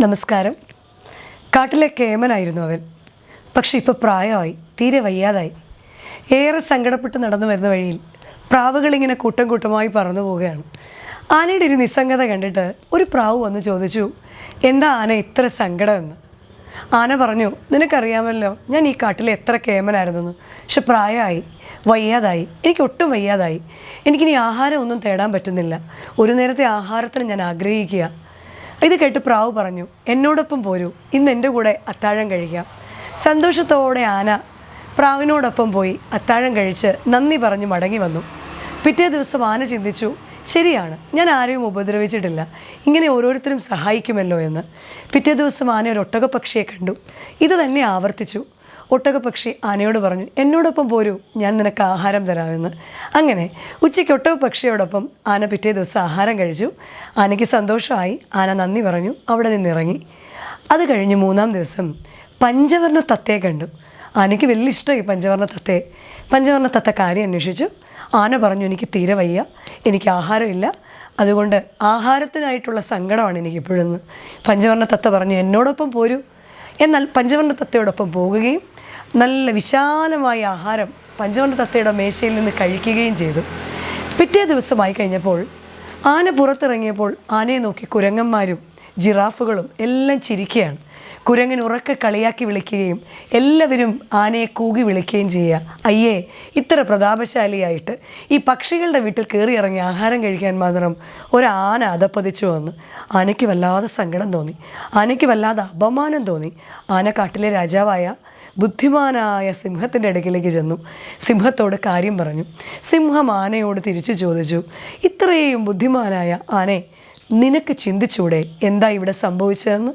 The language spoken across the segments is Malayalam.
നമസ്കാരം. കാട്ടിലെ കേമനായിരുന്നു അവൻ. പക്ഷെ ഇപ്പോൾ പ്രായമായി തീരെ വയ്യാതായി. ഏറെ സങ്കടപ്പെട്ട് നടന്നു വരുന്ന വഴിയിൽ പ്രാവുകളിങ്ങനെ കൂട്ടം കൂട്ടമായി പറന്നു പോവുകയാണ്. ആനയുടെ ഒരു നിസ്സംഗത കണ്ടിട്ട് ഒരു പ്രാവ് വന്ന് ചോദിച്ചു എന്താ ആന ഇത്ര സങ്കടമെന്ന്? ആന പറഞ്ഞു നിനക്കറിയാമല്ലോ ഞാൻ ഈ കാട്ടിലെ എത്ര കേമനായിരുന്നു പക്ഷെ പ്രായമായി വയ്യാതായി എനിക്ക് ഒട്ടും വയ്യാതായി. എനിക്കിനി ആഹാരം ഒന്നും തേടാൻ പറ്റുന്നില്ല. ഒരു നേരത്തെ ആഹാരത്തിന് ഞാൻ ആഗ്രഹിക്കുക. ഇത് കേട്ട് പ്രാവ് പറഞ്ഞു എന്നോടൊപ്പം പോരൂ. ഇന്ന് എന്റെ കൂടെ അത്താഴം കഴിക്കാം. സന്തോഷത്തോടെ ആന പ്രാവിനോടൊപ്പം പോയി അത്താഴം കഴിച്ച് നന്ദി പറഞ്ഞു മടങ്ങി വന്നു. പിറ്റേ ദിവസം ആന ചിന്തിച്ചു ശരിയാണ് ഞാൻ ആരെയും ഉപദ്രവിച്ചിട്ടില്ല. ഇങ്ങനെ ഓരോരുത്തരും സഹായിക്കുമല്ലോ എന്ന്. പിറ്റേ ദിവസം ആന ഒരു ഒട്ടകപ്പക്ഷിയെ കണ്ടു. ഇത് തന്നെ ആവർത്തിച്ചു. ഒട്ടകപ്പക്ഷി ആനയോട് പറഞ്ഞു എന്നോടൊപ്പം പോരൂ ഞാൻ നിനക്ക് ആഹാരം തരാമെന്ന്. അങ്ങനെ ഉച്ചയ്ക്ക് ഒട്ടകപ്പക്ഷിയോടൊപ്പം ആന പിറ്റേ ദിവസം ആഹാരം കഴിച്ചു. ആനയ്ക്ക് സന്തോഷമായി. ആന നന്ദി പറഞ്ഞു അവിടെ നിന്നിറങ്ങി. അത് കഴിഞ്ഞ് മൂന്നാം ദിവസം പഞ്ചവർണ തത്തയെ കണ്ടു. ആനയ്ക്ക് വലിയ ഇഷ്ടമായി പഞ്ചവർണ തത്തയെ. പഞ്ചവർണ തത്ത കാര്യം അന്വേഷിച്ചു. ആന പറഞ്ഞു എനിക്ക് തീരെ വയ്യ എനിക്ക് ആഹാരമില്ല അതുകൊണ്ട് ആഹാരത്തിനായിട്ടുള്ള സങ്കടമാണ് എനിക്കിപ്പോഴെന്ന്. പഞ്ചവർണ തത്ത പറഞ്ഞു എന്നോടൊപ്പം പോരൂ. എന്നാൽ പഞ്ചവർണ തത്തയോടൊപ്പം പോകുകയും നല്ല വിശാലമായ ആഹാരം പഞ്ചവണ്ട തത്തയുടെ മേശയിൽ നിന്ന് കഴിക്കുകയും ചെയ്തു. പിറ്റേ ദിവസമായി കഴിഞ്ഞപ്പോൾ ആന പുറത്തിറങ്ങിയപ്പോൾ ആനയെ നോക്കി കുരങ്ങന്മാരും ജിറാഫുകളും എല്ലാം ചിരിക്കുകയാണ്. കുരങ്ങൻ ഉറക്കെ കളിയാക്കി വിളിക്കുകയും എല്ലാവരും ആനയെ കൂകി വിളിക്കുകയും ചെയ്യുക. അയ്യേ ഇത്ര പ്രതാപശാലിയായിട്ട് ഈ പക്ഷികളുടെ വീട്ടിൽ കയറി ഇറങ്ങി ആഹാരം കഴിക്കാൻ മാത്രം ഒരാന അതപ്പതിച്ചു വന്ന് ആനയ്ക്ക് വല്ലാതെ സങ്കടം തോന്നി. ആനയ്ക്ക് വല്ലാതെ അപമാനം തോന്നി. ആന കാട്ടിലെ രാജാവായ ബുദ്ധിമാനായ സിംഹത്തിന്റെ അടുക്കിലേക്ക് ചെന്നു. സിംഹത്തോട് കാര്യം പറഞ്ഞു. സിംഹം ആനയോട് തിരിച്ചു ചോദിച്ചു ഇത്രയും ബുദ്ധിമാനായ ആനെ നിനക്ക് ചിന്തിച്ചൂടെ എന്താ ഇവിടെ സംഭവിച്ചതെന്ന്?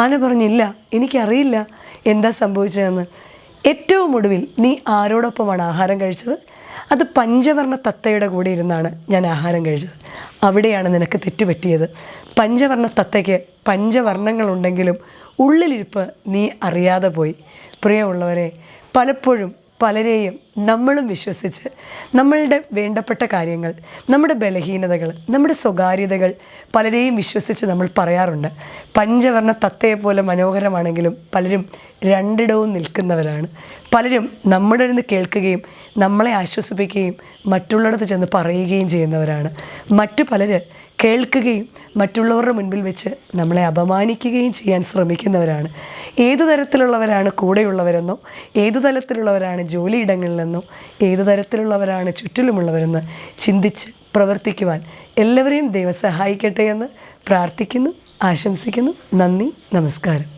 ആന പറഞ്ഞില്ല എനിക്കറിയില്ല എന്താ സംഭവിച്ചതെന്ന്. ഏറ്റവും ഒടുവിൽ നീ ആരോടൊപ്പമാണ് ആഹാരം കഴിച്ചത്? അത് പഞ്ചവർണ തത്തയുടെ കൂടെ ഇരുന്നാണ് ഞാൻ ആഹാരം കഴിച്ചത്. അവിടെയാണ് നിനക്ക് തെറ്റുപറ്റിയത്. പഞ്ചവർണ തത്തയ്ക്ക് പഞ്ചവർണങ്ങളുണ്ടെങ്കിലും ഉള്ളിലിരിപ്പ് നീ അറിയാതെ പോയി. പ്രിയമുള്ളവരെ പലപ്പോഴും പലരെയും നമ്മളും വിശ്വസിച്ച് നമ്മളുടെ വേണ്ടപ്പെട്ട കാര്യങ്ങൾ നമ്മുടെ ബലഹീനതകൾ നമ്മുടെ സ്വകാര്യതകൾ പലരെയും വിശ്വസിച്ച് നമ്മൾ പറയാറുണ്ട്. പഞ്ചവർണ തത്തയെപ്പോലെ മനോഹരമാണെങ്കിലും പലരും രണ്ടിടവും നിൽക്കുന്നവരാണ്. പലരും നമ്മുടെ നിന്ന് കേൾക്കുകയും നമ്മളെ ആശ്വസിപ്പിക്കുകയും മറ്റുള്ളിടത്ത് ചെന്ന് പറയുകയും ചെയ്യുന്നവരാണ്. മറ്റു പലര് കേൾക്കുകയും മറ്റുള്ളവരുടെ മുൻപിൽ വെച്ച് നമ്മളെ അപമാനിക്കുകയും ചെയ്യാൻ ശ്രമിക്കുന്നവരാണ്. ഏത് തരത്തിലുള്ളവരാണ് കൂടെയുള്ളവരെന്നോ ഏത് തരത്തിലുള്ളവരാണ് ജോലിയിടങ്ങളിലെന്നോ ഏത് തരത്തിലുള്ളവരാണ് ചുറ്റിലുമുള്ളവരെന്ന് ചിന്തിച്ച് പ്രവർത്തിക്കുവാൻ എല്ലാവരെയും ദൈവം സഹായിക്കട്ടെ എന്ന് പ്രാർത്ഥിക്കുന്നു ആശംസിക്കുന്നു. നന്ദി നമസ്കാരം.